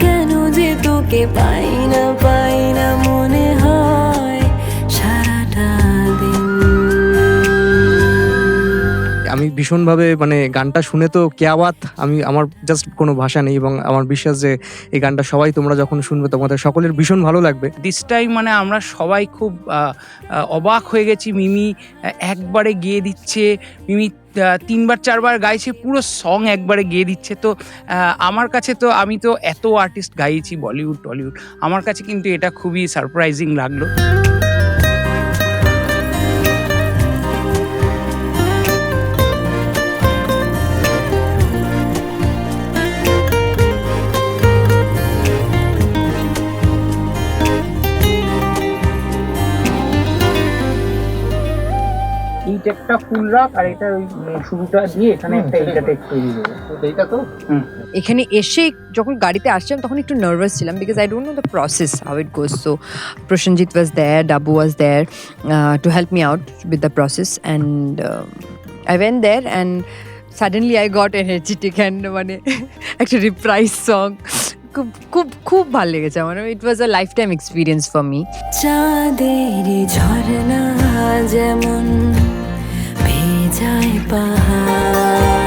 কেন যে তোকে পাই না পাই না মনে হয়? ভীষণভাবে মানে গানটা শুনে তো কেয়াবাত আমি, আমার জাস্ট কোনো ভাষা নেই এবং আমার বিশ্বাস যে এই গানটা সবাই তোমরা যখন শুনবে তোমাদের সকলের ভীষণ ভালো লাগবে। দিস টাইম মানে আমরা সবাই খুব অবাক হয়ে গেছি। মিমি একবারে গেয়ে দিচ্ছে। মিমি তিনবার চারবার গাইছে, পুরো সং একবারে গেয়ে দিচ্ছে। তো আমার কাছে তো, আমি তো এত আর্টিস্ট গাইছি বলিউড টলিউড আমার কাছে কিন্তু এটা খুবই সারপ্রাইজিং লাগল। এই টেকটা ফুল রাখ আর এটা ওই শুরুটা দিয়ে এখানে একটা এইটা টেক তৈরি হবে এইটা তো? এখানে এসে যখন গাড়িতে আসছিলাম তখন একটু নার্ভাস ছিলাম because I don't know the process how it goes so Prasenjit was there Dabu was there to help me out with the process and I went there and suddenly I got energetic and মানে একটা reprise song খুব খুব খুব ভালো লেগেছে আমার। It was a lifetime experience for me চাঁদের ঝর্ণা যেমন ভেজায় পাহাড়।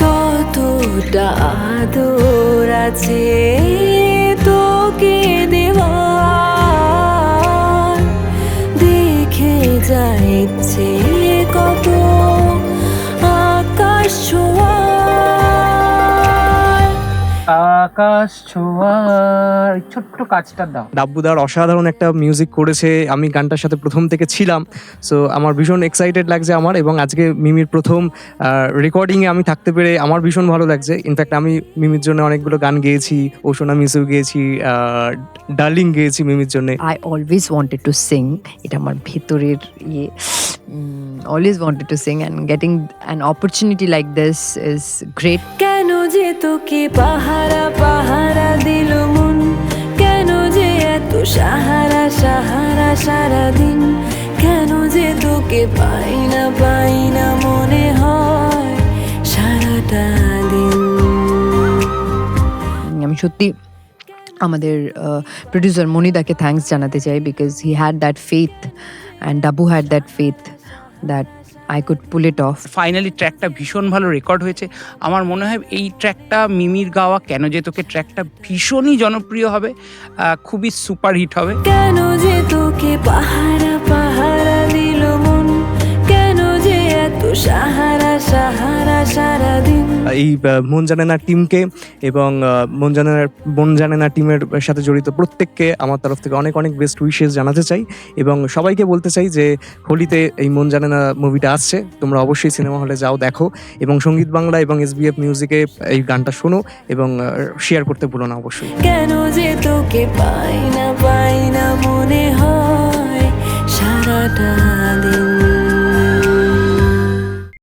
ততটা আদর আছে তোকে দেওয়া দেখে যায় আকাশ ছোঁয়ার। ছোট্ট কাজটা দাও ডাব্বুদার অসাধারণ একটা মিউজিক করেছে। আমি গানটার সাথে প্রথম থেকে ছিলাম। সো আমার ভীষণ এক্সাইটেড লাগছে আমার এবং আজকে মিমির প্রথম রেকর্ডিংয়ে আমি থাকতে পেরে আমার ভীষণ ভালো লাগছে। ইনফ্যাক্ট আমি মিমির জন্য অনেকগুলো গান গেয়েছি। ওশোনা মিসেও গেয়েছি ডার্লিং গেয়েছি মিমির জন্য। I always wanted to sing এটা আমার ভেতরের ইয়ে। Always wanted to sing and getting an opportunity like this is great কেন যে তোকে পাহারা পাহারা দিল মন? কেন যে এত সাহারা সাহারা কেন যে তোকে পাই না পাই না মনে হয় সারাটা দিন? আমি সত্যি আমাদের প্রডিউসার মনিদাকে থ্যাঙ্কস জানাতে চাই because he had that faith and Dabu had that faith that I could pull it off finally ট্র্যাকটা ভীষণ ভালো রেকর্ড হয়েছে। আমার মনে হয় এই ট্র্যাকটা মিমির গাওয়া কেন যে তোকে ট্র্যাকটা ভীষণই জনপ্রিয় হবে খুবই সুপার হিট হবে। কেন যে তোকে পাহারা পাহারা এই মন জানে না টিমকে এবং মন জানে না, মন জানে না টিমের সাথে জড়িত প্রত্যেককে আমার তরফ থেকে অনেক অনেক বেস্ট উইশেস জানাতে চাই এবং সবাইকে বলতে চাই যে হোলিতে এই মন জানে না মুভিটা আসছে। তোমরা অবশ্যই সিনেমা হলে যাও, দেখো এবং সংগীত বাংলা এবং এসবিএফ মিউজিকে এই গানটা শোনো এবং শেয়ার করতে ভুলো না অবশ্যই। কেন যে তোকে পাই না, পাই